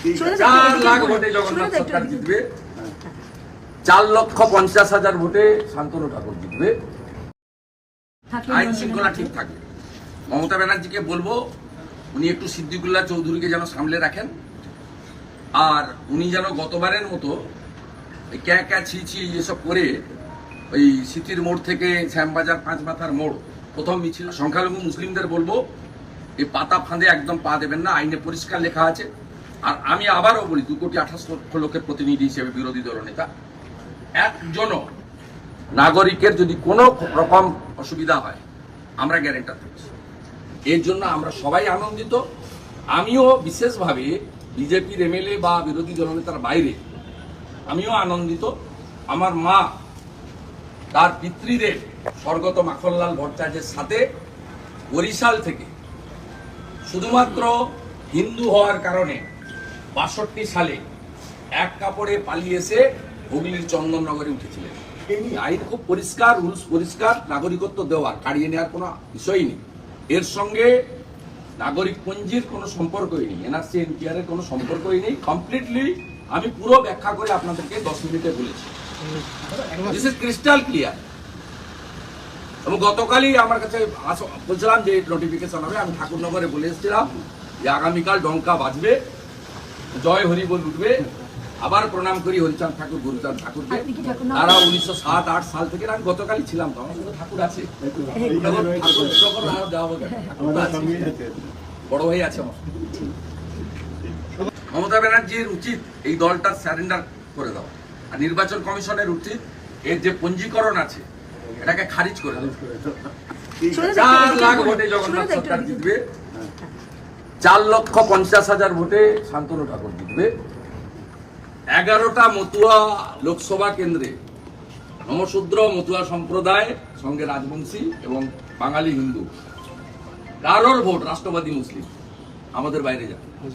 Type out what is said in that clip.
চার লাখ ভোটে জগন্নাথ সরকার জিতবে। চার লক্ষ পঞ্চাশ হাজার ভোটে শান্তনু ঠাকুর জিতবে। আইন শৃঙ্খলা ঠিক থাকবে মমতা ব্যানার্জিকে বলব উনি একটু সিদ্দিকুল্লাহ চৌধুরীকে যেন সামলে রাখেন। আর উনি যেন গতবারের মতো এই ক্যা ক্যা ছি ছি এসব করে ওই সিটির মোড় থেকে শ্যামবাজার পাঁচ মাথার মোড় প্রথম মিছিল সংখ্যালঘু মুসলিমদের বলব এই পাতা ফাঁদে একদম পা দেবেন না আইনে পরিষ্কার লেখা আছে। আর আমি আবারও বলি, দু কোটি আঠাশ লক্ষ লোকের প্রতিনিধি হিসেবে বিরোধী দলনেতা একজনও নাগরিকের যদি কোনো রকম অসুবিধা হয়, আমরা গ্যারেন্টার থাকছি এর জন্য আমরা সবাই আনন্দিত। আমিও বিশেষভাবে বিজেপির এমএলএ বা বিরোধী দলনেতার বাইরে, আমিও আনন্দিত। আমার মা, তার পিতৃদেব স্বর্গত মাখনলাল ভট্টাচার্যের সাথে বরিশাল থেকে শুধুমাত্র হিন্দু হওয়ার কারণে বাষট্টি সালে এক কাপড়ে পালিয়ে এসে হুগলির চন্দননগরে উঠেছিলেন। এই আইন খুব পরিষ্কার, রুলস পরিষ্কার, নাগরিকত্ব দেওয়ার কাড়িয়ে নেওয়ার কোনো বিষয়ই নেই। এর সঙ্গে নাগরিক পঞ্জির কোনো সম্পর্কই নেই, এনআরসি, এনপিআর এর কোনো সম্পর্কই নেই। কমপ্লিটলি আমি পুরো ব্যাখ্যা করে আপনাদেরকে দশ মিনিটে বলেছি। দিস ইজ ক্রিস্টাল ক্লিয়ার এবং গতকালই আমার কাছে বলছিলাম যে নোটিফিকেশন হবে, আমি ঠাকুরনগরে বলে এসেছিলাম যে আগামীকাল ডঙ্কা বাজবে। জয় হরিবল উঠবে। আবার প্রণাম করি হরিচাঁদ ঠাকুর গুরুচাঁদ ঠাকুরকে। ঠাকুর তারা উনিশশো সাত আট সাল থেকে আমি গতকালই ছিলাম তো আমার ঠাকুর আছে। বড় ভাই আছে আমার। মমতা ব্যানার্জির উচিত এই দলটার স্যারেন্ডার করে দেওয়া। আর নির্বাচন কমিশনের উচিত এর যে পঞ্জীকরণ আছে এটাকে খারিজ করে দেওয়া। চার লাখ ভোটে জগন্নাথ সরকার জিতবে। চার লক্ষ পঞ্চাশ হাজার ভোটে শান্তনু ঠাকুর জিতবে। এগারোটা মতুয়া লোকসভা কেন্দ্রে নমশূদ্র মতুয়া সম্প্রদায় সঙ্গে রাজবংশী এবং বাঙালি হিন্দু। কারোর ভোট রাষ্ট্রবাদী মুসলিম। আমাদের বাইরে যাবে